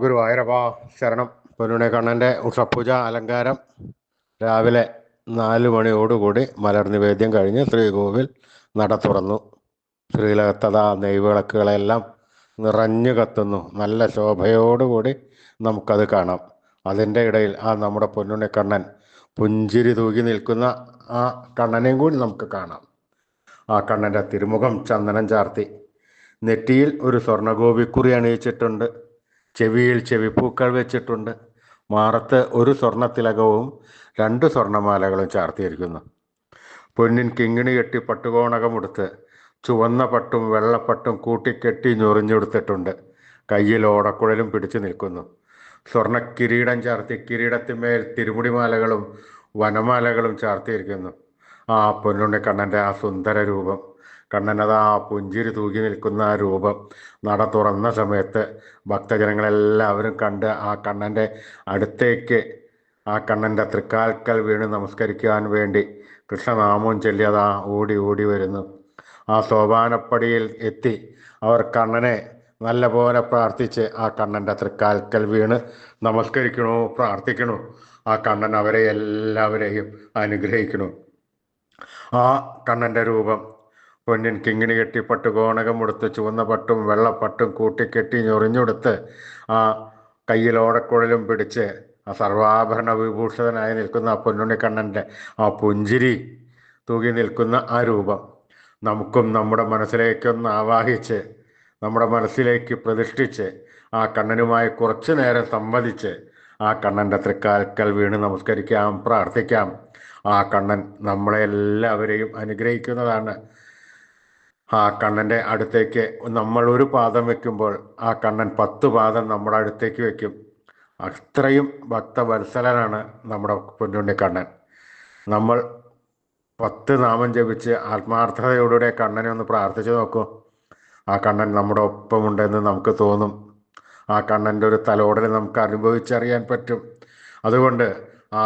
ഗുരുവായൂരപ്പ ശരണം. പൊന്നുണെ കണ്ണന്റെ ഉഷപൂജ അലങ്കാരം. രാവിലെ നാല് മണിയോടുകൂടി മലർ നിവേദ്യം കഴിഞ്ഞ് ശ്രീകോവിൽ നട തുറന്നു. ശ്രീലകത്തത നെയ്വിളക്കുകളെല്ലാം നിറഞ്ഞു കത്തുന്നു. നല്ല ശോഭയോടുകൂടി നമുക്കത് കാണാം. അതിന്റെ ഇടയിൽ ആ നമ്മുടെ പൊന്നുണ്ണി കണ്ണൻ പുഞ്ചിരി തൂകി നിൽക്കുന്ന ആ കണ്ണനെയും കൂടി നമുക്ക് കാണാം. ആ കണ്ണന്റെ തിരുമുഖം ചന്ദനം ചാർത്തി. നെറ്റിയിൽ ഒരു സ്വർണഗോപിക്കുറി അണിയിച്ചിട്ടുണ്ട്. ചെവിയിൽ ചെവിപ്പൂക്കൾ വെച്ചിട്ടുണ്ട്. മാറത്ത് ഒരു സ്വർണത്തിലകവും രണ്ട് സ്വർണമാലകളും ചാർത്തിയിരിക്കുന്നു. പൊന്നിൻ കിങ്ങിണി കെട്ടി പട്ടുകോണകമെടുത്ത് ചുവന്ന പട്ടും വെള്ളപ്പട്ടും കൂട്ടിക്കെട്ടി ഞൊറിഞ്ഞെടുത്തിട്ടുണ്ട്. കയ്യിൽ ഓടക്കുഴലും പിടിച്ചു നിൽക്കുന്നു. സ്വർണ കിരീടം ചാർത്തി കിരീടത്തിന്മേൽ തിരുമുടിമാലകളും വനമാലകളും ചാർത്തിയിരിക്കുന്നു. ആ പൊന്നുണ്ണിക്കണ്ണന്റെ ആ സുന്ദര രൂപം. കണ്ണനത് പുഞ്ചിരി തൂകി നിൽക്കുന്ന ആ രൂപം നട തുറന്ന സമയത്ത് ഭക്തജനങ്ങളെല്ലാവരും കണ്ട് ആ കണ്ണന്റെ അടുത്തേക്ക് ആ കണ്ണന്റെ തൃക്കാൽക്കൽ വീണ് നമസ്കരിക്കാൻ വേണ്ടി കൃഷ്ണനാമവും ചൊല്ലിയതാ ഓടി ഓടി വരുന്നു. ആ സോപാനപ്പടിയിൽ എത്തി അവർ കണ്ണനെ നല്ല പോലെ പ്രാർത്ഥിച്ച് ആ കണ്ണന്റെ തൃക്കാൽക്കൽ വീണ് നമസ്കരിക്കണു പ്രാർത്ഥിക്കണു? ആ കണ്ണൻ അവരെ എല്ലാവരെയും അനുഗ്രഹിക്കണു? ആ കണ്ണന്റെ രൂപം പൊന്നിൻ കിങ്ങിണി കെട്ടി പട്ട് കോണകം ഉടുത്ത് ചുവന്ന പട്ടും വെള്ളപ്പട്ടും കൂട്ടിക്കെട്ടി ഞൊറിഞ്ഞുടുത്ത് ആ കയ്യിൽ ഓടക്കുഴലും പിടിച്ച് ആ സർവാഭരണ വിഭൂഷിതനായി നിൽക്കുന്ന ആ പൊന്നുണ്ണിക്കണ്ണന്റെ ആ പുഞ്ചിരി തൂകി നിൽക്കുന്ന ആ രൂപം നമുക്കും നമ്മുടെ മനസ്സിലേക്കൊന്ന് ആവാഹിച്ച് നമ്മുടെ മനസ്സിലേക്ക് പ്രതിഷ്ഠിച്ച് ആ കണ്ണനുമായി കുറച്ചു നേരം സംവദിച്ച് ആ കണ്ണന്റെ തൃക്കാൽക്കൽ വീണ് നമസ്കരിക്കാം പ്രാർത്ഥിക്കാം. ആ കണ്ണൻ നമ്മളെ എല്ലാവരെയും അനുഗ്രഹിക്കുന്നതാണ്. ആ കണ്ണന്റെ അടുത്തേക്ക് നമ്മൾ ഒരു പാദം വെക്കുമ്പോൾ ആ കണ്ണൻ പത്ത് പാദം നമ്മുടെ അടുത്തേക്ക് വെക്കും. അത്രയും ഭക്തവത്സലനാണ് നമ്മുടെ പൊന്നുണ്ണി കണ്ണൻ. നമ്മൾ പത്ത് നാമം ജപിച്ച് ആത്മാർത്ഥതയോടെ കണ്ണനെ ഒന്ന് പ്രാർത്ഥിച്ചു നോക്കൂ. ആ കണ്ണൻ നമ്മുടെ ഒപ്പമുണ്ടെന്ന് നമുക്ക് തോന്നും. ആ കണ്ണന്റെ ഒരു തലോടൽ നമുക്ക് അനുഭവിച്ചറിയാൻ പറ്റും. അതുകൊണ്ട് ആ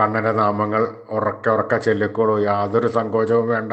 കണ്ണന്റെ നാമങ്ങൾ ഉറക്കെ ഉറക്കെ ചെല്ലിക്കോളൂ. യാതൊരു സങ്കോചവും വേണ്ട.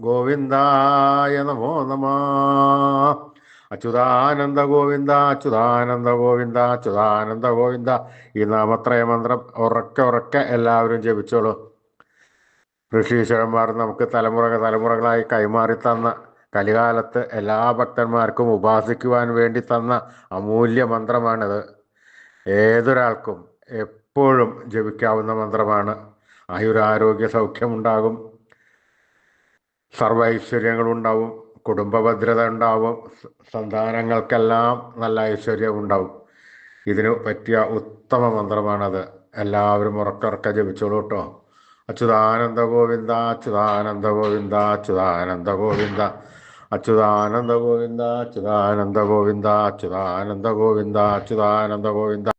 ഗോവിന്ദായ നമോ നമ. അച്യുതാനന്ദ ഗോവിന്ദ അച്യുതാനന്ദ ഗോവിന്ദ അച്യുതാനന്ദ ഗോവിന്ദ. ഈ നാമത്രയ മന്ത്രം ഉറക്കെ ഉറക്കെ എല്ലാവരും ജപിച്ചോളൂ. ഋഷീശ്വരന്മാർ നമുക്ക് തലമുറ തലമുറകളായി കൈമാറി തന്ന കലികാലത്ത് എല്ലാ ഭക്തന്മാർക്കും ഉപാസിക്കുവാൻ വേണ്ടി തന്ന അമൂല്യ മന്ത്രമാണിത്. ഏതൊരാൾക്കും എപ്പോഴും ജപിക്കാവുന്ന മന്ത്രമാണ്. ആയുരാരോഗ്യ സൗഖ്യമുണ്ടാകും സർവ ഐശ്വര്യങ്ങളുണ്ടാവും കുടുംബ ഭദ്രത ഉണ്ടാവും സന്താനങ്ങൾക്കെല്ലാം നല്ല ഐശ്വര്യം ഉണ്ടാവും. ഇതിന് പറ്റിയ ഉത്തമ മന്ത്രമാണത്. എല്ലാവരും ഉറക്കറക്ക ജപിച്ചോളൂ കേട്ടോ. അച്യുതാനന്ദ ഗോവിന്ദ അച്യുതാനന്ദ ഗോവിന്ദ അച്യുതാനന്ദ ഗോവിന്ദ അച്യുതാനന്ദ ഗോവിന്ദ അച്യുതാനന്ദ ഗോവിന്ദ അച്യുതാനന്ദ ഗോവിന്ദ അച്യുതാനന്ദ ഗോവിന്ദ